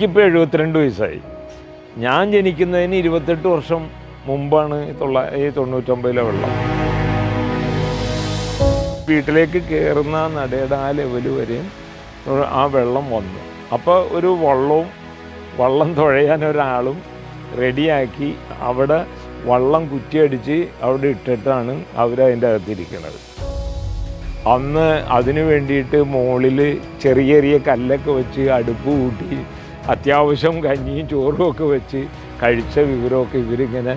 എനിക്കിപ്പോൾ എഴുപത്തിരണ്ട് വയസ്സായി. ഞാൻ ജനിക്കുന്നതിന് ഇരുപത്തെട്ട് വർഷം മുമ്പാണ് തൊള്ള ഈ തൊണ്ണൂറ്റൊമ്പതിലെ വെള്ളം. വീട്ടിലേക്ക് കയറുന്ന നടയുടെ ആ ലെവൽ വരെയും ആ വെള്ളം വന്നു. അപ്പോൾ ഒരു വള്ളവും വള്ളം തുഴയാൻ ഒരാളും റെഡിയാക്കി അവിടെ വള്ളം കുറ്റിയടിച്ച് അവിടെ ഇട്ടിട്ടാണ് അവരതിന്റെ അകത്തിരിക്കുന്നത് അന്ന് അതിനു വേണ്ടിയിട്ട് മുകളിൽ ചെറിയ ചെറിയ കല്ലൊക്കെ വെച്ച് അടുപ്പ് കൂട്ടി അത്യാവശ്യം കഞ്ഞിയും ചോറും ഒക്കെ വെച്ച് കഴിച്ച വിവരമൊക്കെ ഇവരിങ്ങനെ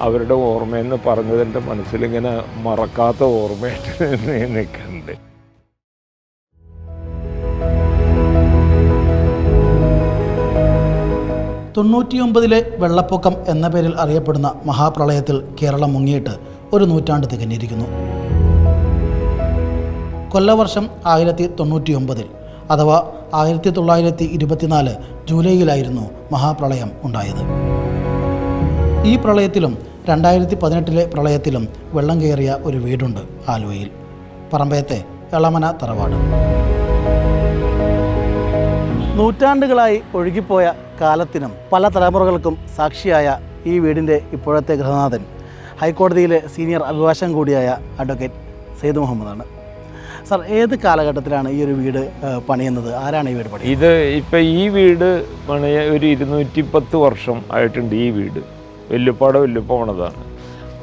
അവരുടെ ഓർമ്മയെന്ന് പറഞ്ഞത് എന്റെ മനസ്സിലിങ്ങനെ മറക്കാത്ത ഓർമ്മയായിട്ട് നിൽക്കുന്നുണ്ട്. തൊണ്ണൂറ്റിയൊമ്പതിലെ വെള്ളപ്പൊക്കം എന്ന പേരിൽ അറിയപ്പെടുന്ന മഹാപ്രളയത്തിൽ കേരളം മുങ്ങിയിട്ട് ഒരു നൂറ്റാണ്ട് തികഞ്ഞിരിക്കുന്നു. കൊല്ലവർഷം ആയിരത്തി തൊണ്ണൂറ്റിയൊമ്പതിൽ അഥവാ ആയിരത്തി തൊള്ളായിരത്തി ഇരുപത്തിനാല് ജൂലൈയിലായിരുന്നു മഹാപ്രളയം ഉണ്ടായത്. ഈ പ്രളയത്തിലും രണ്ടായിരത്തി പതിനെട്ടിലെ പ്രളയത്തിലും വെള്ളം കയറിയ ഒരു വീടുണ്ട് ആലുവയിൽ. പറമ്പയത്തെ എളമന തറവാട്. നൂറ്റാണ്ടുകളായി ഒഴുകിപ്പോയ കാലത്തിനും പല തലമുറകൾക്കും സാക്ഷിയായ ഈ വീടിന്റെ ഇപ്പോഴത്തെ ഗൃഹനാഥൻ ഹൈക്കോടതിയിലെ സീനിയർ അഭിഭാഷകൻ കൂടിയായ അഡ്വക്കേറ്റ് സെയ്ദ് മുഹമ്മദാണ്. സാർ ഏത് കാലഘട്ടത്തിലാണ് ഈ ഒരു വീട് പണിയുന്നത്? ആരാണ് ഈ വീട് പണി ഇത് ഇപ്പം ഈ വീട് പണിയ ഒരു ഇരുന്നൂറ്റി പത്ത് വർഷം ആയിട്ടുണ്ട് ഈ വീട്. വെല്ലുപ്പാട് വെല്ലുപ്പ പണിതാണ്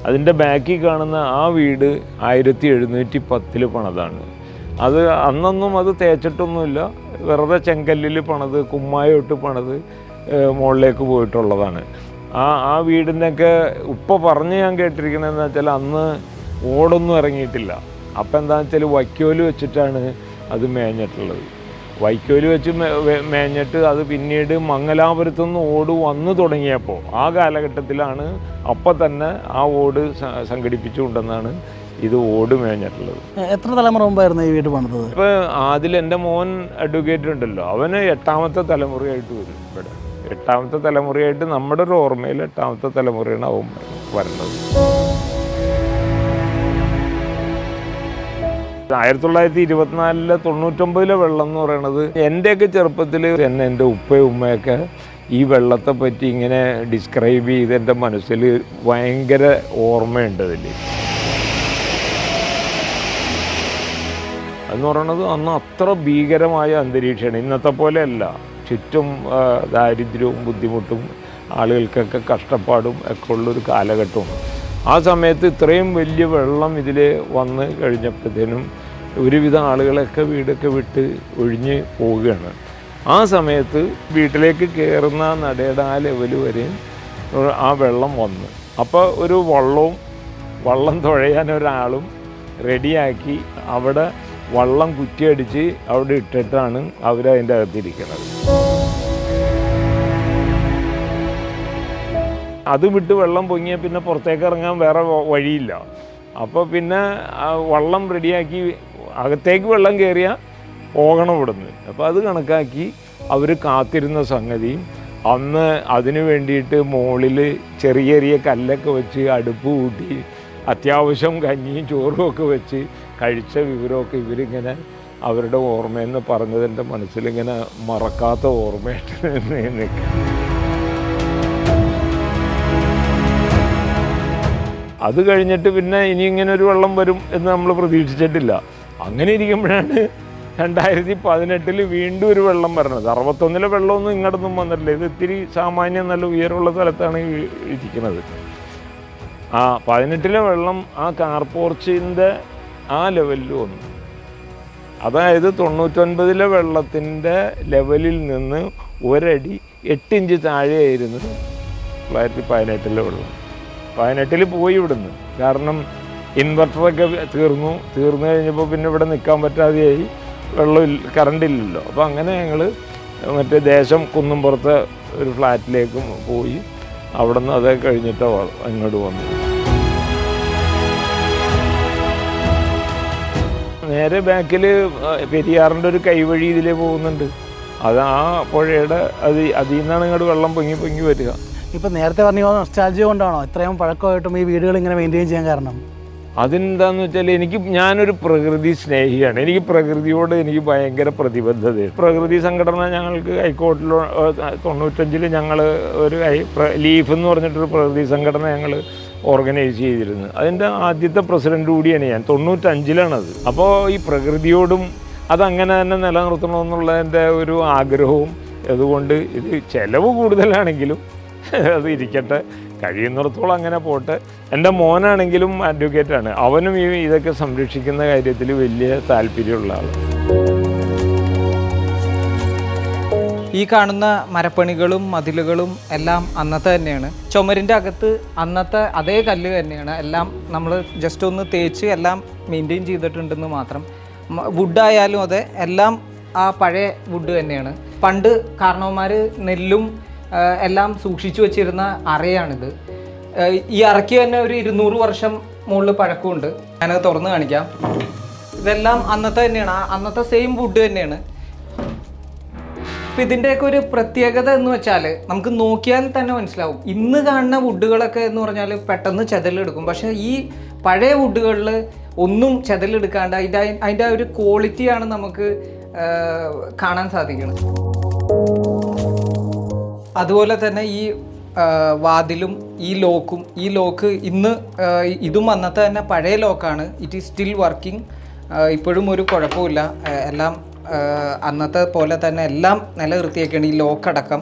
അതിന്റെ ബാക്കിൽ കാണുന്ന ആ വീട് ആയിരത്തി എഴുന്നൂറ്റി പത്തിൽ പണിതാണ്. അത് അന്നൊന്നും അത് തേച്ചിട്ടൊന്നുമില്ല. വെറുതെ ചെങ്കല്ലിൽ പണിത് കുമ്മായിട്ട് പണിത് മുകളിലേക്ക് പോയിട്ടുള്ളതാണ്. ആ ആ വീടിനൊക്കെ ഉപ്പ പറഞ്ഞ് ഞാൻ കേട്ടിരിക്കണതെന്ന് വെച്ചാൽ അന്ന് ഓടൊന്നും ഇറങ്ങിയിട്ടില്ല. അപ്പം എന്താണെന്ന് വെച്ചാൽ വൈക്കോൽ വെച്ചിട്ടാണ് അത് മേഞ്ഞിട്ടുള്ളത്. വൈക്കോൽ വെച്ച് മേഞ്ഞിട്ട് അത് പിന്നീട് മംഗലാപുരത്തുനിന്ന് ഓട് വന്നു തുടങ്ങിയപ്പോൾ ആ കാലഘട്ടത്തിലാണ് അപ്പം തന്നെ ആ ഓട് സംഘടിപ്പിച്ചുകൊണ്ടെന്നാണ് ഇത് ഓട് മേഞ്ഞിട്ടുള്ളത്. എത്ര തലമുറ മുമ്പായിരുന്നു ഈ വീട് പണിതത്? ഇപ്പം അതിൽ എന്റെ മോൻ അഡ്വക്കേറ്റ് ഉണ്ടല്ലോ. അവന് എട്ടാമത്തെ തലമുറയായിട്ട് വരും ഇവിടെ. എട്ടാമത്തെ തലമുറയായിട്ട് നമ്മുടെ ഒരു ഓർമ്മയിൽ എട്ടാമത്തെ തലമുറയാണ് അവൻ വരുന്നത് ആയിരത്തി തൊള്ളായിരത്തി ഇരുപത്തിനാലിലെ തൊണ്ണൂറ്റൊമ്പതിലെ വെള്ളം എന്ന് പറയുന്നത് എന്റെയൊക്കെ ചെറുപ്പത്തിൽ എന്നെ എന്റെ ഉപ്പയും ഉമ്മയൊക്കെ ഈ വെള്ളത്തെ പറ്റി ഇങ്ങനെ ഡിസ്ക്രൈബ് ചെയ്ത് എന്റെ മനസ്സിൽ ഭയങ്കര ഓർമ്മയുണ്ട് അതിൽ എന്ന് പറയുന്നത് അന്ന് അത്ര ഭീകരമായ അന്തരീക്ഷമാണ്. ഇന്നത്തെ പോലെയല്ല. ചുറ്റും ദാരിദ്ര്യവും ബുദ്ധിമുട്ടും ആളുകൾക്കൊക്കെ കഷ്ടപ്പാടും ഒക്കെ ഉള്ളൊരു കാലഘട്ടമാണ്. ആ സമയത്ത് ഇത്രയും വലിയ വെള്ളം ഇതിൽ വന്ന് കഴിഞ്ഞപ്പോഴത്തേനും ഒരുവിധ ആളുകളൊക്കെ വീടൊക്കെ വിട്ട് ഒഴിഞ്ഞ് പോവുകയാണ്. ആ സമയത്ത് വീട്ടിലേക്ക് കയറുന്ന നടയുടെ ആ ലെവൽ വരെ ആ വെള്ളം വന്ന്. അപ്പോൾ ഒരു വള്ളവും വള്ളം തുഴയാൻ ഒരാളും റെഡിയാക്കി അവിടെ വള്ളം കുറ്റിയടിച്ച് അവിടെ ഇട്ടിട്ടാണ് അവരതിന്റെ അകത്തിരിക്കുന്നത് അത് വിട്ട് വെള്ളം പൊങ്ങിയാൽ പിന്നെ പുറത്തേക്ക് ഇറങ്ങാൻ വേറെ വഴിയില്ല. അപ്പോൾ പിന്നെ വള്ളം റെഡിയാക്കി അകത്തേക്ക് വെള്ളം കയറിയാൽ പോകണം ഇവിടുന്ന്. അപ്പോൾ അത് കണക്കാക്കി അവർ കാത്തിരുന്ന സംഗതി. അന്ന് അതിനു വേണ്ടിയിട്ട് മുകളിൽ ചെറിയ ചെറിയ കല്ലൊക്കെ വെച്ച് അടുപ്പ് കൂട്ടി അത്യാവശ്യം കഞ്ഞിയും ചോറും ഒക്കെ വെച്ച് കഴിച്ച വിവരമൊക്കെ ഇവരിങ്ങനെ അവരുടെ ഓർമ്മയെന്ന് പറഞ്ഞത് എന്റെ മനസ്സിലിങ്ങനെ മറക്കാത്ത ഓർമ്മയായിട്ട് നിൽക്കുക അത് കഴിഞ്ഞിട്ട് പിന്നെ ഇനി ഇങ്ങനെ ഒരു വെള്ളം വരും എന്ന് നമ്മൾ പ്രതീക്ഷിച്ചിട്ടില്ല. അങ്ങനെ ഇരിക്കുമ്പോഴാണ് രണ്ടായിരത്തി പതിനെട്ടിൽ വീണ്ടും ഒരു വെള്ളം വരണത്. അറുപത്തൊന്നിലെ വെള്ളമൊന്നും ഇങ്ങോട്ടൊന്നും വന്നിട്ടില്ല. ഇത് ഇത്തിരി സാമാന്യം നല്ല ഉയരമുള്ള സ്ഥലത്താണ് ഇരിക്കുന്നത്. ആ പതിനെട്ടിലെ വെള്ളം ആ കാർപോർച്ചിന്റെ ആ ലെവലിൽ വന്നു. അതായത് തൊണ്ണൂറ്റൊൻപതിലെ വെള്ളത്തിന്റെ ലെവലിൽ നിന്ന് ഒരടി എട്ടിഞ്ച് താഴെയായിരുന്നു തൊള്ളായിരത്തി പതിനെട്ടിലെ വെള്ളം. പതിനെട്ടിൽ പോയി ഇവിടുന്ന്. കാരണം ഇൻവെർട്ടറൊക്കെ തീർന്നു. തീർന്നു കഴിഞ്ഞപ്പോൾ പിന്നെ ഇവിടെ നിൽക്കാൻ പറ്റാതെയായി. വെള്ളം കറണ്ട് ഇല്ലല്ലോ. അപ്പോൾ അങ്ങനെ ഞങ്ങൾ മറ്റേ ദേശം കുന്നുംപുറത്തെ ഒരു ഫ്ലാറ്റിലേക്ക് പോയി. അവിടെ നിന്ന് അത് കഴിഞ്ഞിട്ട് അങ്ങോട്ട് വന്നു. നേരെ ബാക്കിൽ പെരിയാറിന്റെ ഒരു കൈവഴി ഇതിലേ പോകുന്നുണ്ട്. അത് ആ പുഴയുടെ അത് അതിൽ നിന്നാണ് ഇങ്ങോട്ട് വെള്ളം പൊങ്ങി പൊങ്ങി വരിക. ഇപ്പം നേരത്തെ പറഞ്ഞ നൊസ്റ്റാൾജിയ കൊണ്ടാണോ? ഇത്രയും പഴക്കമായിട്ടും ഈ വീടുകൾ ഇങ്ങനെ മെയിന്റെയിൻ ചെയ്യാൻ കാരണം. അതെന്താന്ന് വെച്ചാൽ എനിക്ക് ഞാനൊരു പ്രകൃതി സ്നേഹിയാണ്. എനിക്ക് പ്രകൃതിയോട് എനിക്ക് ഭയങ്കര പ്രതിബദ്ധതയാണ്. പ്രകൃതി സംഘടന ഞങ്ങൾക്ക് ഹൈക്കോർട്ടിലോ തൊണ്ണൂറ്റഞ്ചിൽ ഞങ്ങൾ ഒരു ലീഫ് എന്ന് പറഞ്ഞിട്ടൊരു പ്രകൃതി സംഘടന ഞങ്ങൾ ഓർഗനൈസ് ചെയ്തിരുന്നു. അതിന്റെ ആദ്യത്തെ പ്രസിഡന്റ് കൂടിയാണ് ഞാൻ. തൊണ്ണൂറ്റഞ്ചിലാണത്. അപ്പോൾ ഈ പ്രകൃതിയോടും അതങ്ങനെ തന്നെ നിലനിർത്തണമെന്നുള്ളതിന്റെ ഒരു ആഗ്രഹവും അതുകൊണ്ട് ഇത് ചിലവ് കൂടുതലാണെങ്കിലും അത് ഇരിക്കട്ടെ. കഴിയുന്നിടത്തോളം അങ്ങനെ പോട്ടെ. എന്റെ മോനാണെങ്കിലും അഡ്വക്കേറ്റാണ് അവനും ഈ ഇതൊക്കെ സംരക്ഷിക്കുന്ന കാര്യത്തിൽ വലിയ താല്പര്യമുള്ള ആളാണ്. ഈ കാണുന്ന മരപ്പണികളും മതിലുകളും എല്ലാം അന്നത്തെ തന്നെയാണ്. ചുമരിന്റെ അകത്ത് അന്നത്തെ അതേ കല്ല് തന്നെയാണ്. എല്ലാം നമ്മൾ ജസ്റ്റ് ഒന്ന് തേച്ച് എല്ലാം മെയിന്റെയിൻ ചെയ്തിട്ടുണ്ടെന്ന് മാത്രം. വുഡായാലും അതെ എല്ലാം ആ പഴയ വുഡ് തന്നെയാണ്. പണ്ട് കാരണവന്മാർ നെല്ലും എല്ലാം സൂക്ഷിച്ചു വെച്ചിരുന്ന അറയാണിത്. ഈ അറയ്ക്ക് തന്നെ ഒരു ഇരുന്നൂറ് വർഷം മുകളിൽ പഴക്കമുണ്ട്. ഞാനത് തുറന്ന് കാണിക്കാം. ഇതെല്ലാം അന്നത്തെ തന്നെയാണ്. അന്നത്തെ സെയിം വുഡ് തന്നെയാണ്. അപ്പം ഇതിന്റെയൊക്കെ ഒരു പ്രത്യേകത എന്ന് വെച്ചാൽ നമുക്ക് നോക്കിയാൽ തന്നെ മനസ്സിലാവും. ഇന്ന് കാണുന്ന വുഡുകളൊക്കെ എന്ന് പറഞ്ഞാൽ പെട്ടെന്ന് ചെതലെടുക്കും. പക്ഷേ ഈ പഴയ വുഡുകളിൽ ഒന്നും ചെതലെടുക്കാണ്ട് അതിന്റെ അതിന്റെ ഒരു ക്വാളിറ്റിയാണ് നമുക്ക് കാണാൻ സാധിക്കുന്നത്. അതുപോലെ തന്നെ ഈ വാതിലും ഈ ലോക്കും ഈ ലോക്ക് ഇന്ന് ഇതും അന്നത്തെ തന്നെ പഴയ ലോക്കാണ്. ഇറ്റ് ഈസ് സ്റ്റിൽ വർക്കിംഗ് ഇപ്പോഴും ഒരു കുഴപ്പമില്ല എല്ലാം അന്നത്തെ പോലെ തന്നെ എല്ലാം നിലനിർത്തിയേക്കാണ് ഈ ലോക്കടക്കം.